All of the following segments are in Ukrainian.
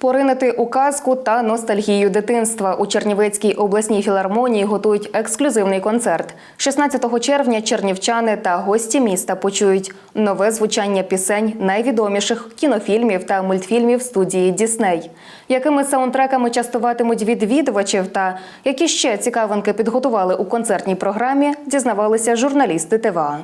Поринити у казку та ностальгію дитинства у Чернівецькій обласній філармонії готують ексклюзивний концерт. 16 червня чернівчани та гості міста почують нове звучання пісень найвідоміших кінофільмів та мультфільмів студії Дісней. Якими саундтреками частуватимуть відвідувачів та які ще цікавинки підготували у концертній програмі, дізнавалися журналісти ТВА.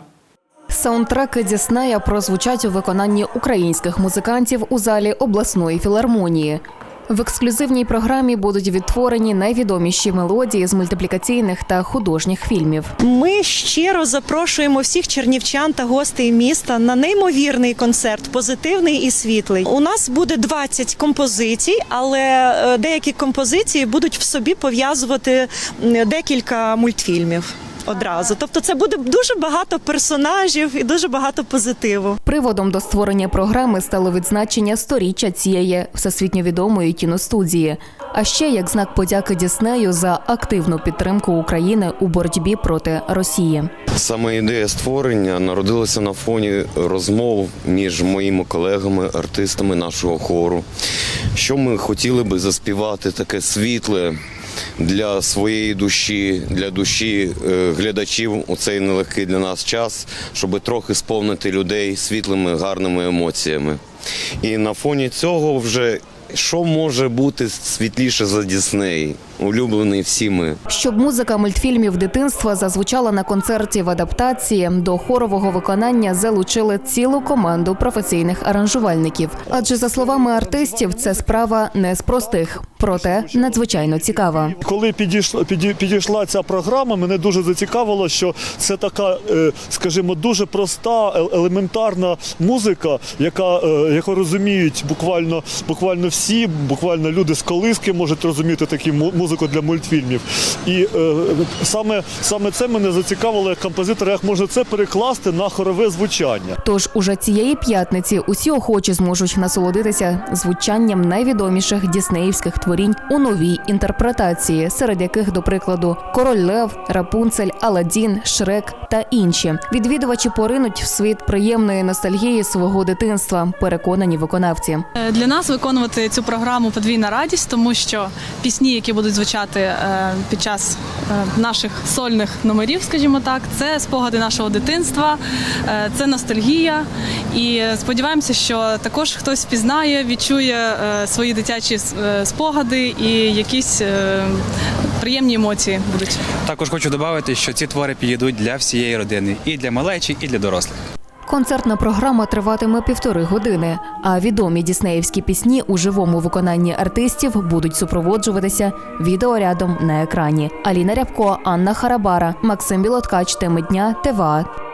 Саундтреки Діснея прозвучать у виконанні українських музикантів у залі обласної філармонії. В ексклюзивній програмі будуть відтворені найвідоміші мелодії з мультиплікаційних та художніх фільмів. Ми щиро запрошуємо всіх чернівчан та гостей міста на неймовірний концерт, позитивний і світлий. У нас буде 20 композицій, але е, деякі композиції будуть в собі пов'язувати декілька мультфільмів. Одразу, тобто, це буде дуже багато персонажів і дуже багато позитиву. Приводом до створення програми стало відзначення сторіччя цієї всесвітньо відомої кіностудії. А ще як знак подяки Діснею за активну підтримку України у боротьбі проти Росії. Саме ідея створення народилася на фоні розмов між моїми колегами, артистами нашого хору. Що ми хотіли би заспівати таке світле для своєї душі, для душі е, глядачів у цей нелегкий для нас час, щоб трохи сповнити людей світлими, гарними емоціями. І на фоні цього вже що може бути світліше за Дісней, улюблений всіми. Щоб музика мультфільмів дитинства зазвучала на концерті в адаптації, до хорового виконання залучили цілу команду професійних аранжувальників. Адже за словами артистів, це справа не з простих, проте надзвичайно цікава. Коли підійшла, піді- підійшла ця програма, мене дуже зацікавило, що це така, е, скажімо, дуже проста, е- елементарна музика, яка, е, яку розуміють буквально, буквально всі, буквально люди з колиски можуть розуміти таку му- музику для мультфільмів. І е, саме, саме це мене зацікавило як композитора, як можна це перекласти на хорове звучання. Тож уже цієї п'ятниці усі охочі зможуть насолодитися звучанням найвідоміших діснеївських творінь у новій інтерпретації, серед яких, до прикладу, Король Лев, Рапунцель, Аладдін, Шрек та інші. Відвідувачі поринуть в світ приємної ностальгії свого дитинства, переконані виконавці. Е, Для нас виконувати цю програму подвійна радість, тому що пісні, які будуть звучати е, під час е, наших сольних номерів, скажімо так, це спогади нашого дитинства, е, це ностальгія. І сподіваємося, що також хтось впізнає, відчує свої дитячі спогади і якісь приємні емоції будуть. Також хочу додати, що ці твори підійдуть для всієї родини і для малечі, і для дорослих. Концертна програма триватиме півтори години, а відомі діснеївські пісні у живому виконанні артистів будуть супроводжуватися відеорядом на екрані. Аліна Рябко, Анна Харабара, Максим Білоткач, теми дня, ТВА.